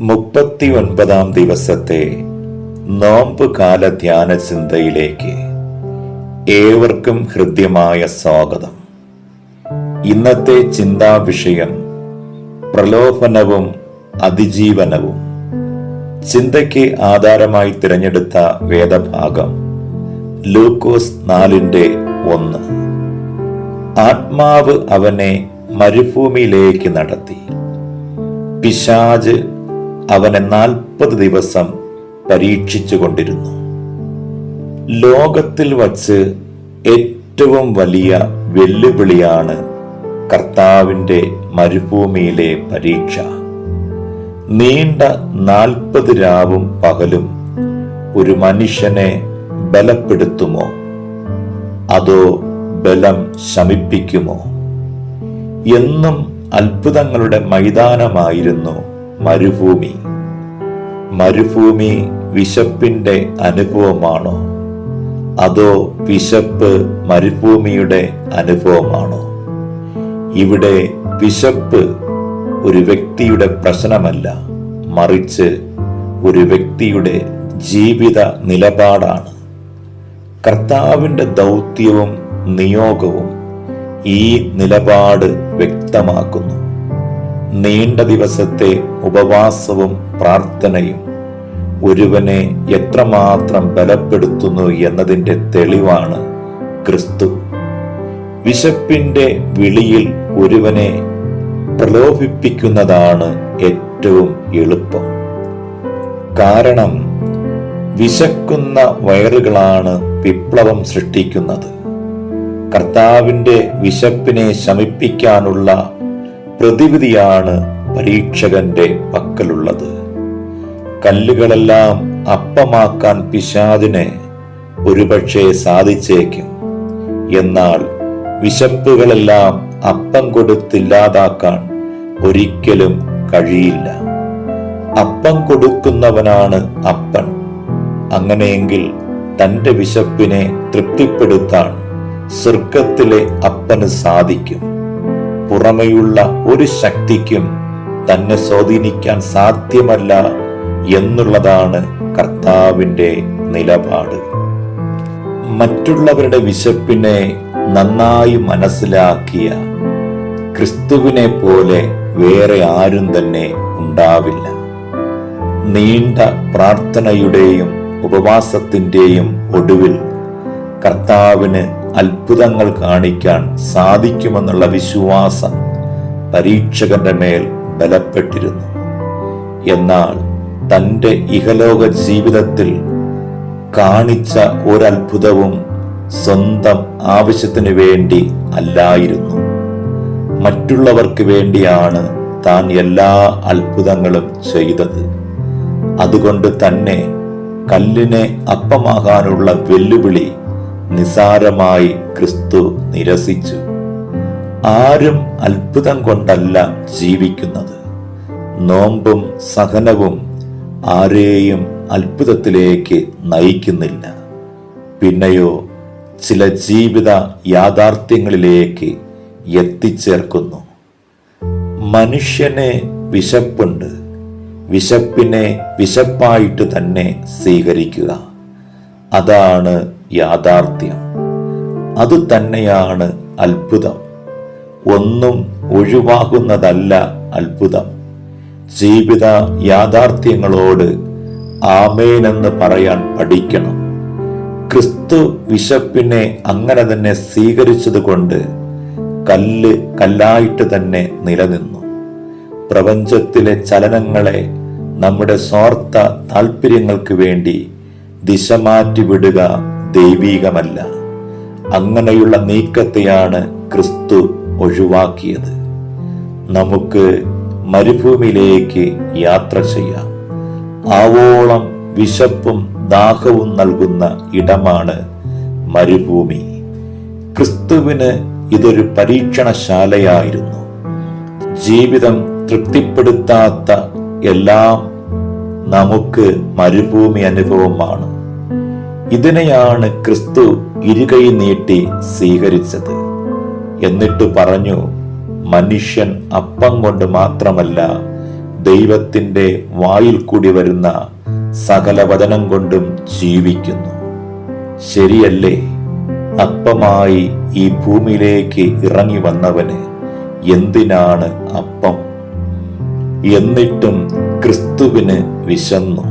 മുപ്പത്തി ഒൻപതാം ദിവസത്തെ നോമ്പ് കാല ധ്യാന ചിന്തയിലേക്ക് ഏവർക്കും ഹൃദ്യമായ സ്വാഗതം. ഇന്നത്തെ ചിന്താ വിഷയം പ്രലോഭനവും അതിജീവനവും. ചിന്തയ്ക്ക് ആധാരമായി തിരഞ്ഞെടുത്ത വേദഭാഗം ലൂക്കോസ് നാലിന്റെ ഒന്ന്. ആത്മാവ് അവനെ മരുഭൂമിയിലേക്ക് നടത്തി. പിശാജ് അവനെ നാൽപ്പത് ദിവസം പരീക്ഷിച്ചു കൊണ്ടിരുന്നു ലോകത്തിൽ വച്ച് ഏറ്റവും വലിയ വെല്ലുവിളിയാണ് കർത്താവിന്റെ മരുഭൂമിയിലെ പരീക്ഷ. നീണ്ട നാൽപ്പത് രാവും പകലും ഒരു മനുഷ്യനെ ബലപ്പെടുത്തുമോ? അതോ ബലം ശമിപ്പിക്കുമോ? എന്നും അത്ഭുതങ്ങളുടെ മൈതാനമായിരുന്നു മരുഭൂമി. മരുഭൂമി വിശപ്പിന്റെ അനുഭവമാണോ? അതോ വിശപ്പ് മരുഭൂമിയുടെ അനുഭവമാണോ? ഇവിടെ വിശപ്പ് ഒരു വ്യക്തിയുടെ പ്രശ്നമല്ല മറിച്ച് ഒരു വ്യക്തിയുടെ ജീവിത നിലപാടാണ്. കർത്താവിന്റെ ദൗത്യവും നിയോഗവും ഈ നിലപാട് വ്യക്തമാക്കുന്നു. നീണ്ട ദിവസത്തെ ഉപവാസവും പ്രാർത്ഥനയും ഒരുവനെ എത്രമാത്രം ബലപ്പെടുത്തുന്നു എന്നതിന്റെ തെളിവാണ് ക്രിസ്തു. വിശപ്പിന്റെ വിളിയിൽ ഒരുവനെ പ്രലോഭിപ്പിക്കുന്നതാണ് ഏറ്റവും എളുപ്പം. കാരണം വിശക്കുന്ന വയറുകളാണ് വിപ്ലവം സൃഷ്ടിക്കുന്നത്. കർത്താവിന്റെ വിശപ്പിനെ ശമിപ്പിക്കാനുള്ള പ്രതിവിധിയാണ് പരീക്ഷകന്റെ പക്കലുള്ളത്. കല്ലുകളെല്ലാം അപ്പമാക്കാൻ പിശാദിനെ ഒരുപക്ഷെ സാധിച്ചേക്കും. എന്നാൽ വിശപ്പുകളെല്ലാം അപ്പം കൊടുത്തില്ലാതാക്കാൻ ഒരിക്കലും കഴിയില്ല. അപ്പം കൊടുക്കുന്നവനാണ് അപ്പൻ. അങ്ങനെയെങ്കിൽ തന്റെ വിശപ്പിനെ തൃപ്തിപ്പെടുത്താൻ സ്വർഗത്തിലെ അപ്പന് സാധിക്കും. പുറമെയുള്ള ഒരു ശക്തിക്കും തന്നെ സ്വാധീനിക്കാൻ സാധ്യമല്ല എന്നുള്ളതാണ് കർത്താവിന്റെ നിലപാട്. മറ്റുള്ളവരുടെ വിശപ്പിനെ നന്നായി മനസ്സിലാക്കിയ ക്രിസ്തുവിനെ പോലെ വേറെ ആരും തന്നെ ഉണ്ടാവില്ല. നീണ്ട പ്രാർത്ഥനയുടെയും ഉപവാസത്തിന്റെയും ഒടുവിൽ കർത്താവിന് അത്ഭുതങ്ങൾ കാണിക്കാൻ സാധിക്കുമെന്നുള്ള വിശ്വാസം പരീക്ഷകന്റെ മേൽ ബലപ്പെട്ടിരുന്നു. എന്നാൽ തന്റെ ഇഹലോക ജീവിതത്തിൽ കാണിച്ച ഒരത്ഭുതവും സ്വന്തം ആവശ്യത്തിനു വേണ്ടി അല്ലായിരുന്നു. മറ്റുള്ളവർക്ക് വേണ്ടിയാണ് താൻ എല്ലാ അത്ഭുതങ്ങളും ചെയ്തത്. അതുകൊണ്ട് തന്നെ കല്ലിനെ അപ്പമാകാനുള്ള വെല്ലുവിളി നിസാരമായി ക്രിസ്തു നിരസിച്ചു. ആരും അത്ഭുതം കൊണ്ടല്ല ജീവിക്കുന്നത്. നോമ്പും സഹനവും ആരെയും അത്ഭുതത്തിലേക്ക് നയിക്കുന്നില്ല. പിന്നെയോ ചില ജീവിത യാഥാർത്ഥ്യങ്ങളിലേക്ക് എത്തിച്ചേർക്കുന്നു. മനുഷ്യനെ വിശപ്പുണ്ട്. വിശപ്പിനെ വിശപ്പായിട്ട് തന്നെ സ്വീകരിക്കുക. അതാണ് യാഥാർത്ഥ്യം. അത് തന്നെയാണ് അത്ഭുതം. ഒന്നും ഒഴിവാകുന്നതല്ല അത്ഭുതം. ജീവിത യാഥാർത്ഥ്യങ്ങളോട് ആമേനെന്ന് പറയാൻ പഠിക്കണം. ക്രിസ്തു വിശപ്പിനെ അങ്ങനെ തന്നെ സ്വീകരിച്ചതുകൊണ്ട് കല്ല് കല്ലായിട്ട് തന്നെ നിലനിന്നു. പ്രപഞ്ചത്തിലെ ചലനങ്ങളെ നമ്മുടെ സ്വാർത്ഥ താല്പര്യങ്ങൾക്ക് വേണ്ടി ദിശ മാറ്റി വിടുക ദൈവീകമല്ല. അങ്ങനെയുള്ള നീക്കത്തെയാണ് ക്രിസ്തു ഒഴിവാക്കിയത്. നമുക്ക് മരുഭൂമിയിലേക്ക് യാത്ര ചെയ്യാം. ആവോളം വിശപ്പും ദാഹവും നൽകുന്ന ഇടമാണ് മരുഭൂമി. ക്രിസ്തുവിന് ഇതൊരു പരീക്ഷണശാലയായിരുന്നു. ജീവിതം തൃപ്തിപ്പെടുത്താത്ത എല്ലാം നമുക്ക് മരുഭൂമി അനുഭവമാണ്. ഇതിനെയാണ് ക്രിസ്തു ഇരുകൈ നീട്ടി സ്വീകരിച്ചത്. എന്നിട്ട് പറഞ്ഞു മനുഷ്യൻ അപ്പം കൊണ്ട് മാത്രമല്ല ദൈവത്തിന്റെ വായിൽ കൂടി വരുന്ന സകല വചനം കൊണ്ടും ജീവിക്കുന്നു. ശരിയല്ലേ? അപ്പമായി ഈ ഭൂമിയിലേക്ക് ഇറങ്ങി വന്നവന് എന്തിനാണ് അപ്പം? എന്നിട്ടും ക്രിസ്തുവിന് വിശന്നു.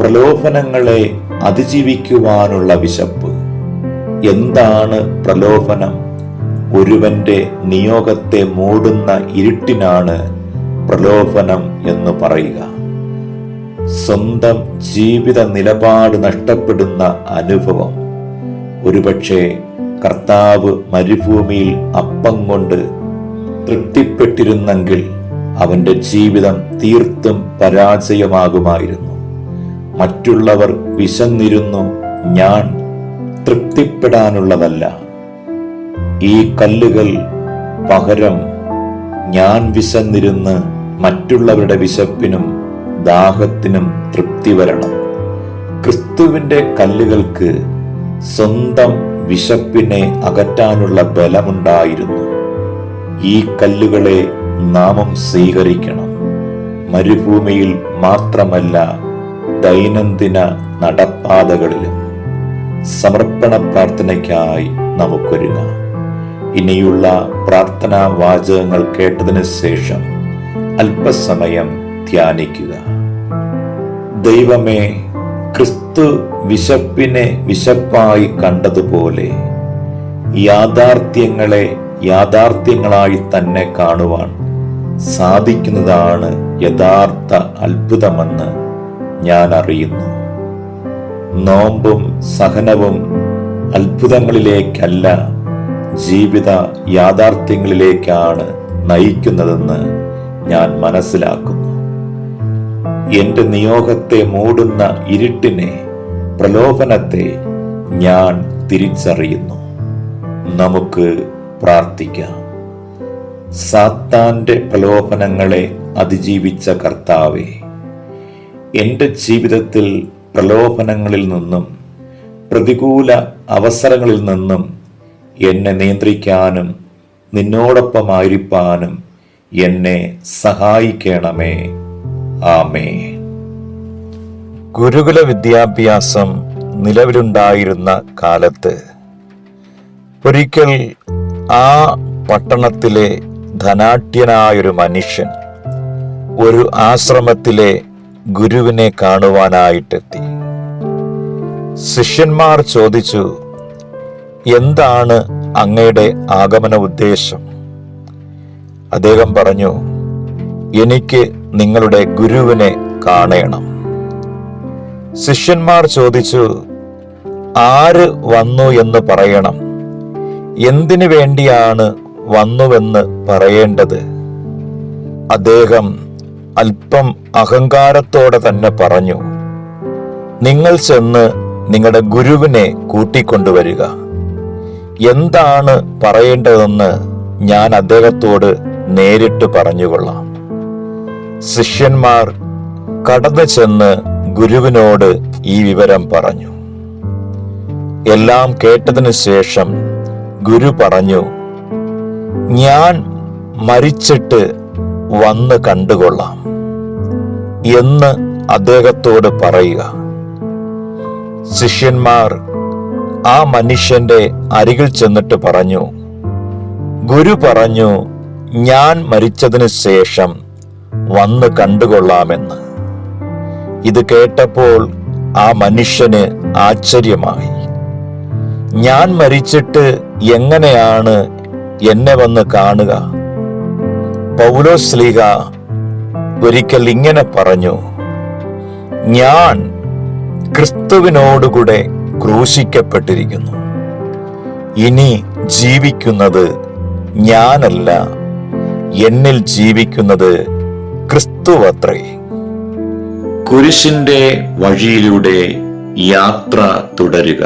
പ്രലോഭനങ്ങളെ അതിജീവിക്കുവാനുള്ള വിശപ്പ്. എന്താണ് പ്രലോഭനം? ഒരുവന്റെ നിയോഗത്തെ മൂടുന്ന ഇരുട്ടിനാണ് പ്രലോഭനം എന്ന് പറയുക. സ്വന്തം ജീവിത നിലപാട് നഷ്ടപ്പെടുന്ന അനുഭവം. ഒരുപക്ഷെ കർത്താവ് മരുഭൂമിയിൽ അപ്പം കൊണ്ട് തൃപ്തിപ്പെട്ടിരുന്നെങ്കിൽ അവന്റെ ജീവിതം തീർത്തും പരാജയമാകുമായിരുന്നു. മറ്റുള്ളവർ വിശന്നിരുന്നു. ഞാൻ തൃപ്തിപ്പെടാനുള്ളതല്ല. ഈ കല്ലുകൾ പകരം ഞാൻ വിശന്നിരുന്ന് മറ്റുള്ളവരുടെ വിശപ്പിനും ദാഹത്തിനും തൃപ്തി വരണം. ക്രിസ്തുവിന്റെ കല്ലുകൾക്ക് സ്വന്തം വിശപ്പിനെ അകറ്റാനുള്ള ബലമുണ്ടായിരുന്നു. ഈ കല്ലുകളെ നാമം സ്വീകരിക്കണം. മരുഭൂമിയിൽ മാത്രമല്ല ദൈനംദിന നടപ്പാതകളിലും സമർപ്പണ പ്രാർത്ഥനയ്ക്കായി നമുക്കൊരുങ്ങാം. ഇനിയുള്ള പ്രാർത്ഥനാ വാചകങ്ങൾ കേട്ടതിന് ശേഷം അല്പസമയം ധ്യാനിക്കുക. ദൈവമേ ക്രിസ്തു വിശപ്പിനെ വിശപ്പായി കണ്ടതുപോലെ യാഥാർത്ഥ്യങ്ങളെ യാഥാർത്ഥ്യങ്ങളായി തന്നെ കാണുവാൻ സാധിക്കുന്നതാണ് യഥാർത്ഥ അത്ഭുതമെന്ന് ഞാൻ അറിയുന്നു നോമ്പും സഹനവും അത്ഭുതങ്ങളിലേക്കല്ല ജീവിത യാഥാർത്ഥ്യങ്ങളിലേക്കാണ് നയിക്കുന്നതെന്ന് ഞാൻ മനസ്സിലാക്കുന്നു. എന്റെ നിയോഗത്തെ മൂടുന്ന ഇരുട്ടിനെ പ്രലോഭനത്തെ ഞാൻ തിരിച്ചറിയുന്നു. നമുക്ക് പ്രാർത്ഥിക്കാം. സാത്താന്റെ പ്രലോഭനങ്ങളെ അതിജീവിച്ച കർത്താവെ എന്റെ ജീവിതത്തിൽ പ്രലോഭനങ്ങളിൽ നിന്നും പ്രതികൂല അവസരങ്ങളിൽ നിന്നും എന്നെ നിയന്ത്രിക്കാനും നിന്നോടൊപ്പമായിരിക്കാനും എന്നെ സഹായിക്കണമേ. ആമേ ഗുരുകുല വിദ്യാഭ്യാസം നിലവിലുണ്ടായിരുന്ന കാലത്ത് ഒരിക്കൽ ആ പട്ടണത്തിലെ ധനാഢ്യനായൊരു മനുഷ്യൻ ഒരു ആശ്രമത്തിലെ ഗുരുവിനെ കാണുവാനായിട്ടെത്തി. ശിഷ്യന്മാർ ചോദിച്ചു എന്താണ് അങ്ങയുടെ ആഗമന ഉദ്ദേശം അദ്ദേഹം പറഞ്ഞു എനിക്ക് നിങ്ങളുടെ ഗുരുവിനെ കാണണം. ശിഷ്യന്മാർ ചോദിച്ചു ആര് വന്നു എന്ന് പറയണം? എന്തിനു വേണ്ടിയാണ് വന്നുവെന്ന് പറയേണ്ടത്? അദ്ദേഹം അല്പം അഹങ്കാരത്തോടെ തന്നെ പറഞ്ഞു നിങ്ങൾ ചെന്ന് നിങ്ങളുടെ ഗുരുവിനെ കൂട്ടിക്കൊണ്ടുവരിക. എന്താണ് പറയേണ്ടതെന്ന് ഞാൻ അദ്ദേഹത്തോട് നേരിട്ട് പറഞ്ഞുകൊള്ളാം. ശിഷ്യന്മാർ കടന്നു ചെന്ന് ഗുരുവിനോട് ഈ വിവരം പറഞ്ഞു. എല്ലാം കേട്ടതിനു ശേഷം ഗുരു പറഞ്ഞു ഞാൻ മരിച്ചിട്ട് വന്ന് കണ്ടുകൊള്ളാം. എന്ന് അദ്ദേഹത്തോട് പറയുക. ശിഷ്യന്മാർ ആ മനുഷ്യന്റെ അരികിൽ ചെന്നിട്ട് പറഞ്ഞു ഗുരു പറഞ്ഞു ഞാൻ മരിച്ചതിന് ശേഷം വന്ന് കണ്ടുകൊള്ളാമെന്ന്. ഇത് കേട്ടപ്പോൾ ആ മനുഷ്യന് ആശ്ചര്യമായി. ഞാൻ മരിച്ചിട്ട് എങ്ങനെയാണ് എന്നെ വന്ന് കാണുക? പൗലോസ്ലീഗ ഒരിക്കൽ ഇങ്ങനെ പറഞ്ഞു ഞാൻ ക്രിസ്തുവിനോടുകൂടെ ക്രൂശിക്കപ്പെട്ടിരിക്കുന്നു. ഇനി ജീവിക്കുന്നത് ഞാനല്ല എന്നിൽ ജീവിക്കുന്നത് ക്രിസ്തുവത്രേ കുരിശിന്റെ വഴിയിലൂടെ യാത്ര തുടരുക.